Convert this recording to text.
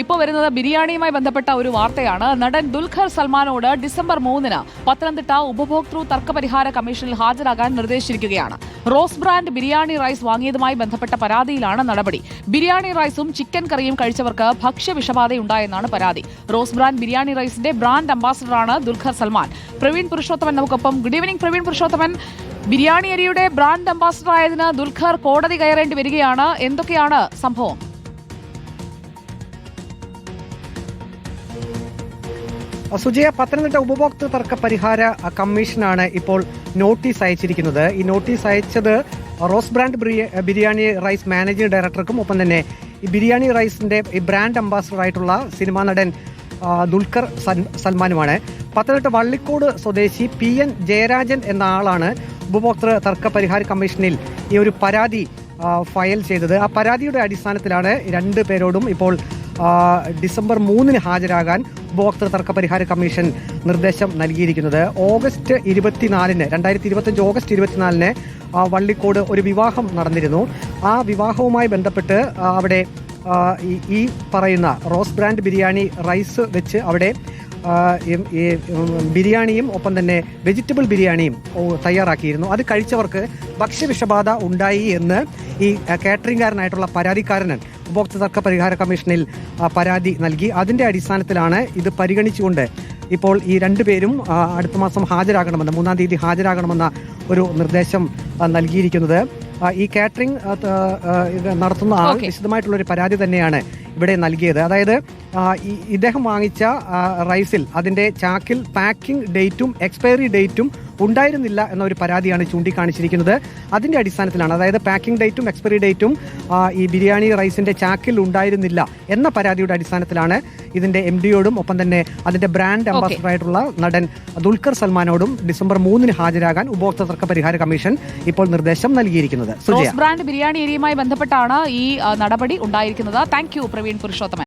ഇപ്പോൾ വരുന്നത് ബിരിയാണിയുമായി ബന്ധപ്പെട്ട ഒരു വാർത്തയാണ്. നടൻ ദുൽഖർ സൽമാനോട് ഡിസംബർ മൂന്നിന് പത്തനംതിട്ട ഉപഭോക്തൃ തർക്കപരിഹാര കമ്മീഷനിൽ ഹാജരാകാൻ നിർദ്ദേശിച്ചിരിക്കുകയാണ്. റോസ് ബ്രാൻഡ് ബിരിയാണി റൈസ് വാങ്ങിയതുമായി ബന്ധപ്പെട്ട പരാതിയിലാണ് നടപടി. ബിരിയാണി റൈസും ചിക്കൻ കറിയും കഴിച്ചവർക്ക് ഭക്ഷ്യവിഷബാധയുണ്ടായെന്നാണ് പരാതി. റോസ് ബ്രാൻഡ് ബിരിയാണി റൈസിന്റെ ബ്രാൻഡ് അംബാസഡറാണ് ദുൽഖർ സൽമാൻ. പ്രവീൺ പുരുഷോത്തമൻ നമുക്കൊപ്പം. Good evening Praveen Purushothaman. Biryani അരിയുടെ ബ്രാൻഡ് അംബാസഡർ ആയതിന് ദുൽഖർ കോടതി കയറേണ്ടി വരികയാണ്. എന്തൊക്കെയാണ് സംഭവം? സുജയ പത്തനംതിട്ട ഉപഭോക്തൃ തർക്ക പരിഹാര കമ്മീഷനാണ് ഇപ്പോൾ നോട്ടീസ് അയച്ചിരിക്കുന്നത്. ഈ നോട്ടീസ് അയച്ചത് rose brand biryani rice managing ഡയറക്ടർക്കും ഒപ്പം തന്നെ ഈ ബിരിയാണി റൈസിന്റെ ഈ ബ്രാൻഡ് അംബാസഡർ ആയിട്ടുള്ള സിനിമാ നടൻ ദുൽഖർ സൽമാനുമാണ്. പത്തനംതിട്ട വള്ളിക്കോട് സ്വദേശി പി എൻ ജയരാജൻ എന്ന ആളാണ് ഉപഭോക്തൃ തർക്ക പരിഹാര കമ്മീഷനിൽ ഈ ഒരു പരാതി ഫയൽ ചെയ്തത്. ആ പരാതിയുടെ അടിസ്ഥാനത്തിലാണ് രണ്ട് പേരോടും ഇപ്പോൾ ഡിസംബർ മൂന്നിന് ഹാജരാകാൻ ഉപഭോക്തൃ തർക്ക പരിഹാര കമ്മീഷൻ നിർദ്ദേശം നൽകിയിരിക്കുന്നത്. ഓഗസ്റ്റ് ഇരുപത്തിനാലിന് രണ്ടായിരത്തി ഇരുപത്തഞ്ച് ഓഗസ്റ്റ് ഇരുപത്തിനാലിന് വള്ളിക്കോട് ഒരു വിവാഹം നടന്നിരുന്നു. ആ വിവാഹവുമായി ബന്ധപ്പെട്ട് അവിടെ ഈ പറയുന്ന റോസ് ബ്രാൻഡ് ബിരിയാണി റൈസ് വെച്ച് അവിടെ ബിരിയാണിയും ഒപ്പം തന്നെ വെജിറ്റബിൾ ബിരിയാണിയും തയ്യാറാക്കിയിരുന്നു. അത് കഴിച്ചവർക്ക് ഭക്ഷ്യവിഷബാധ ഉണ്ടായി എന്ന് ഈ കാറ്ററിംഗുകാരനായിട്ടുള്ള പരാതിക്കാരൻ ഉപഭോക്തൃ തർക്ക പരിഹാര കമ്മീഷനിൽ പരാതി നൽകി. അതിന്റെ അടിസ്ഥാനത്തിലാണ് ഇത് പരിഗണിച്ചുകൊണ്ട് ഇപ്പോൾ ഈ രണ്ടുപേരും പേരും അടുത്ത മാസം ഹാജരാകണമെന്ന് മൂന്നാം തീയതി ഹാജരാകണമെന്ന ഒരു നിർദ്ദേശം നൽകിയിരിക്കുന്നത്. ഈ കാറ്ററിംഗ് നടത്തുന്ന ആൾ. വിശദമായിട്ടുള്ള ഒരു പരാതി തന്നെയാണ് ഇവിടെ നൽകിയത്. അതായത് ഇദ്ദേഹം വാങ്ങിച്ച റൈസിൽ അതിന്റെ ചാക്കിൽ പാക്കിംഗ് ഡേറ്റും എക്സ്പയറി ഡേറ്റും ഉണ്ടായിരുന്നില്ല എന്ന ഒരു പരാതിയാണ് ചൂണ്ടിക്കാണിച്ചിരിക്കുന്നത്. അതിന്റെ അടിസ്ഥാനത്തിലാണ് അതായത് പാക്കിംഗ് ഡേറ്റും എക്സ്പയറി ഡേറ്റും ഈ ബിരിയാണി റൈസിന്റെ ചാക്കിൽ ഉണ്ടായിരുന്നില്ല എന്ന പരാതിയുടെ അടിസ്ഥാനത്തിലാണ് ഇതിന്റെ എം ഡിയോടും ഒപ്പം തന്നെ അതിന്റെ ബ്രാൻഡ് അംബാസഡർ ആയിട്ടുള്ള നടൻ ദുൽഖർ സൽമാനോടും ഡിസംബർ മൂന്നിന് ഹാജരാകാൻ ഉപഭോക്തൃ തർക്ക പരിഹാര കമ്മീഷൻ ഇപ്പോൾ നിർദ്ദേശം നൽകിയിരിക്കുന്നത്. ബ്രാൻഡ് ബിരിയാണി ഏരിയയുമായി ബന്ധപ്പെട്ടാണ് ഈ നടപടി ഉണ്ടായിരിക്കുന്നത്. Thank you Praveen Purushothaman.